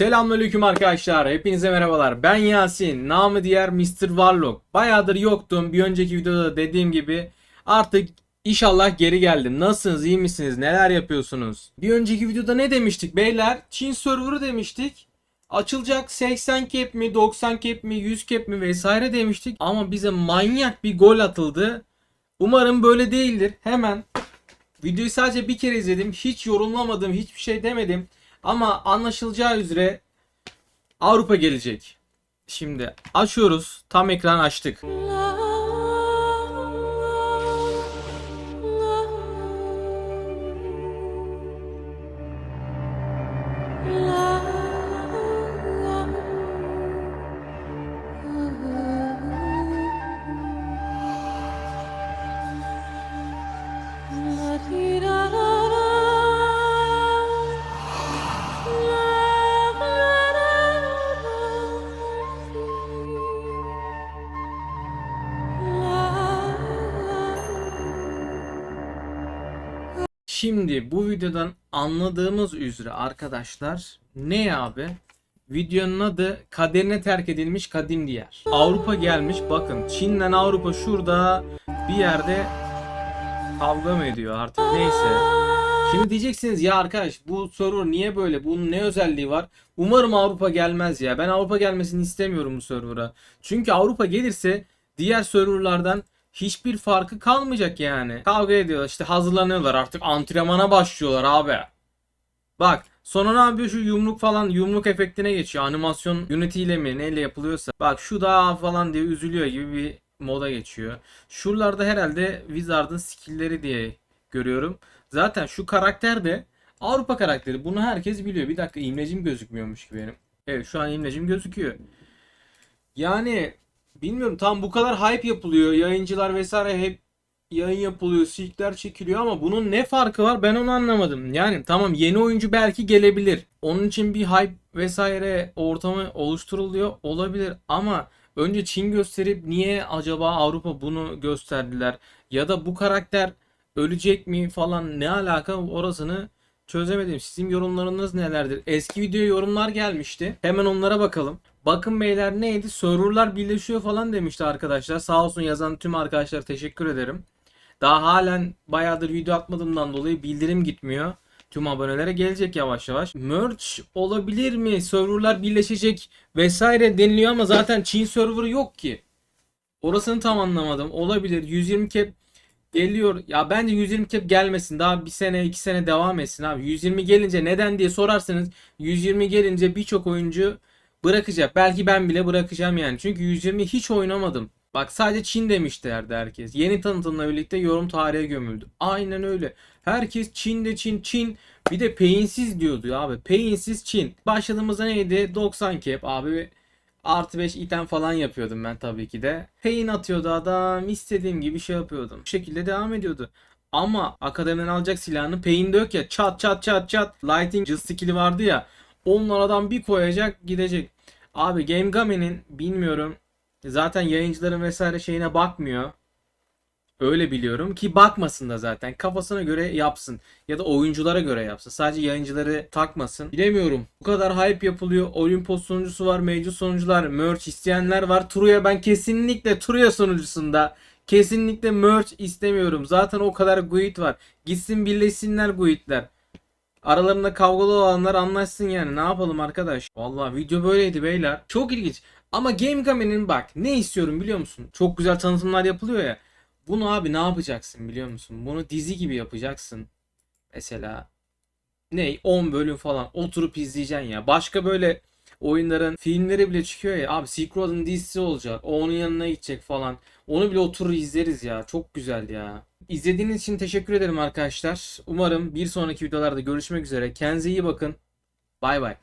Selamünaleyküm arkadaşlar. Hepinize merhabalar. Ben Yasin. Namı diğer Mr. Warlock. Bayağıdır yoktum. Bir önceki videoda dediğim gibi artık inşallah geri geldim. Nasılsınız? iyi misiniz? Neler yapıyorsunuz? Bir önceki videoda ne demiştik beyler? Çin serverı demiştik. Açılacak 80 cap mi, 90 cap mi, 100 cap mi vesaire demiştik. Ama bize manyak bir gol atıldı. Umarım böyle değildir. Hemen videoyu sadece bir kere izledim. Hiç yorumlamadım, hiçbir şey demedim. Ama anlaşılacağı üzere Avrupa gelecek. Şimdi açıyoruz. Tam ekran açtık. Şimdi bu videodan anladığımız üzere arkadaşlar ne abi? Videonun adı kaderine terk edilmiş kadim diğer. Avrupa gelmiş bakın Çin'den Avrupa şurada bir yerde kavga mı ediyor artık neyse. Şimdi diyeceksiniz ya arkadaş bu server niye böyle? Bunun ne özelliği var? Umarım Avrupa gelmez ya. Ben Avrupa gelmesini istemiyorum bu server'a. Çünkü Avrupa gelirse diğer serverlardan hiçbir farkı kalmayacak yani. Kavga ediyorlar işte hazırlanıyorlar artık antrenmana başlıyorlar abi. Bak sonra ne yapıyor şu yumruk falan yumruk efektine geçiyor. Animasyon yönetiyle mi neyle yapılıyorsa. Bak şu da falan diye üzülüyor gibi bir moda geçiyor. Şuralarda herhalde Wizard'ın skill'leri diye görüyorum. Zaten şu karakter de Avrupa karakteri. Bunu herkes biliyor. Bir dakika imlecim gözükmüyormuş gibi benim. Evet şu an imlecim gözüküyor. Yani bilmiyorum tam bu kadar hype yapılıyor. Yayıncılar vesaire hep yayın yapılıyor, silkler çekiliyor ama bunun ne farkı var ben onu anlamadım. Yani tamam yeni oyuncu belki gelebilir. Onun için bir hype vesaire ortamı oluşturuluyor olabilir ama önce Çin gösterip niye acaba Avrupa bunu gösterdiler? Ya da bu karakter ölecek mi falan ne alaka orasını çözemedim. Sizin yorumlarınız nelerdir? Eski videoya yorumlar gelmişti. Hemen onlara bakalım. Bakın beyler neydi? Serverlar birleşiyor falan demişti arkadaşlar. Sağ olsun yazan tüm arkadaşlara teşekkür ederim. Daha halen bayağıdır video atmadığımdan dolayı bildirim gitmiyor. Tüm abonelere gelecek yavaş yavaş. Merch olabilir mi? Serverlar birleşecek vesaire deniliyor ama zaten Çin serverı yok ki. Orasını tam anlamadım. Olabilir. 120 cap geliyor. Ya bence 120 cap gelmesin. Daha bir sene iki sene devam etsin abi. 120 gelince neden diye sorarsanız 120 gelince birçok oyuncu bırakacak. Belki ben bile bırakacağım yani. Çünkü 120 hiç oynamadım. Bak sadece Çin demişlerdi herkes. Yeni tanıtımla birlikte yorum tarihe gömüldü. Aynen öyle. Herkes Çin'de Çin Çin. Bir de peyinsiz diyordu abi. Peyinsiz Çin. Başladığımızda neydi? 90 cap abi. Artı 5 item falan yapıyordum ben tabii ki de. Pain atıyordu adam. istediğim gibi şey yapıyordum. Bu şekilde devam ediyordu. Ama akademiden alacak silahını Pain de yok ya. Çat çat çat çat. Lighting skill'i vardı ya. Onlar adam bir koyacak gidecek. Abi Game Game'nin bilmiyorum. Zaten yayıncıların vesaire şeyine bakmıyor. Öyle biliyorum ki bakmasın da zaten. Kafasına göre yapsın. Ya da oyunculara göre yapsın. Sadece yayıncıları takmasın. Bilemiyorum. Bu kadar hype yapılıyor. Olimpos sunucusu var. Mevcut sunucular. Merch isteyenler var. Truya ben kesinlikle Truya sunucusunda kesinlikle merch istemiyorum. Zaten o kadar guild var. Gitsin birleşsinler guildler. Aralarında kavgalı olanlar anlaşsın yani. Ne yapalım arkadaş? Vallahi video böyleydi beyler. Çok ilginç. Ama Game Game'nin bak ne istiyorum biliyor musun? Çok güzel tanıtımlar yapılıyor ya. Bunu abi ne yapacaksın biliyor musun? Bunu dizi gibi yapacaksın. Mesela ne 10 bölüm falan oturup izleyeceksin ya. Başka böyle oyunların filmleri bile çıkıyor ya. Abi Silk Road'un dizisi olacak. O onun yanına gidecek falan. Onu bile oturur izleriz ya. Çok güzel ya. İzlediğiniz için teşekkür ederim arkadaşlar. Umarım bir sonraki videolarda görüşmek üzere. Kendinize iyi bakın. Bay bay.